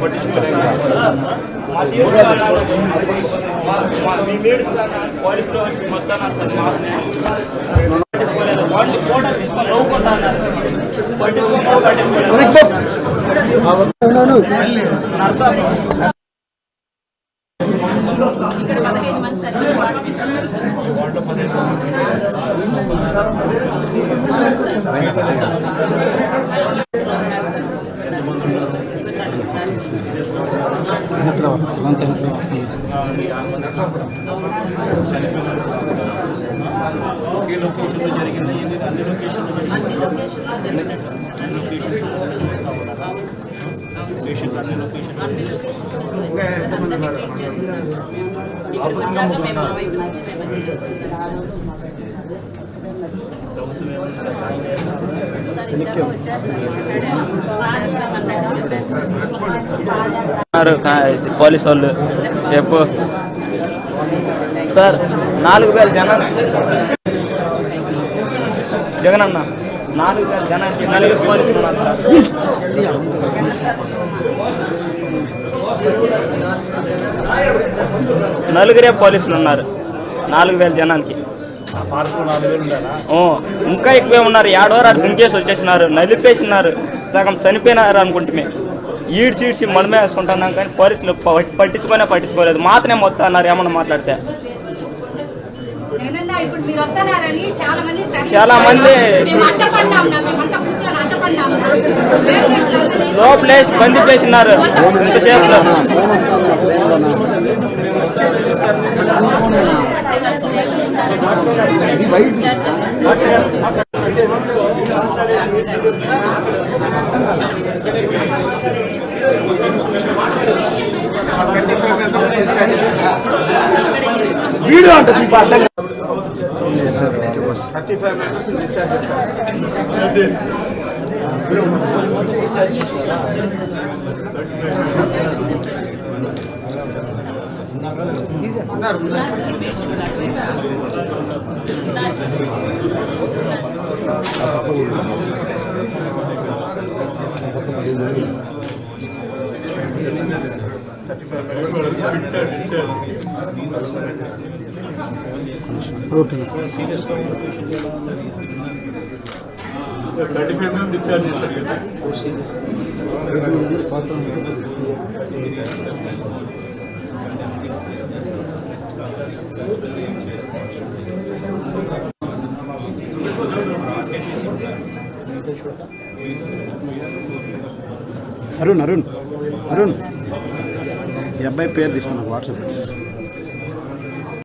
పట్టించుకోలేదు. ఇక్కడ పదహైదు మంది సార్ ఈ లొకేషన్ అన్ని లొకేషన్స్ నుంచి వచ్చారు సార్ అందరినీ ట్రీట్ ఇక్కడికి వచ్చాక మేము మా వైపు నుంచి మేము అన్ని చూస్తున్నాం. సార్ ఇందాక వచ్చారు సార్ మాట్లాడారు. చేస్తామన్నట్టు చెప్పారు సార్. పోలీసు వాళ్ళు. చెప్పు. సార్ నాలుగు వేల జనాలు జగన్ అన్న నాలుగు వేల జనానికి నలుగురు పోలీసులు ఉన్నారు సార్. నలుగురే పోలీసులు ఉన్నారు. నాలుగు వేల జనానికి. ఇంకా ఎక్కువే ఉన్నారు. ఏడో రాడు దుంకేసి వచ్చేసినారు. నలిపేసినారు. సగం చనిపోయినారు అనుకుంటే ఈడ్చి ఈడ్చి మనమే వేసుకుంటున్నాం కానీ పోలీసులు పట్టించుకోనే పట్టించుకోలేదు. మాత్రమే మొత్తం అన్నారు ఏమన్నా మాట్లాడితే. చాలా మంది అసలు లోపలేసి బందీ చేసినారు. ఇంతసేపులో. వీడియో అంటది ఈ అడ్డంగా థర్టీ ఫైవ్ మెంబర్స్ డిశ్చార్జ్ చేస్తారు thirty five okay thirty five members discharge చేశారు కదా అరుణ్ అరుణ్ అరుణ్ ఈ అబ్బాయి పేరు తీసుకున్నా వాట్సాప్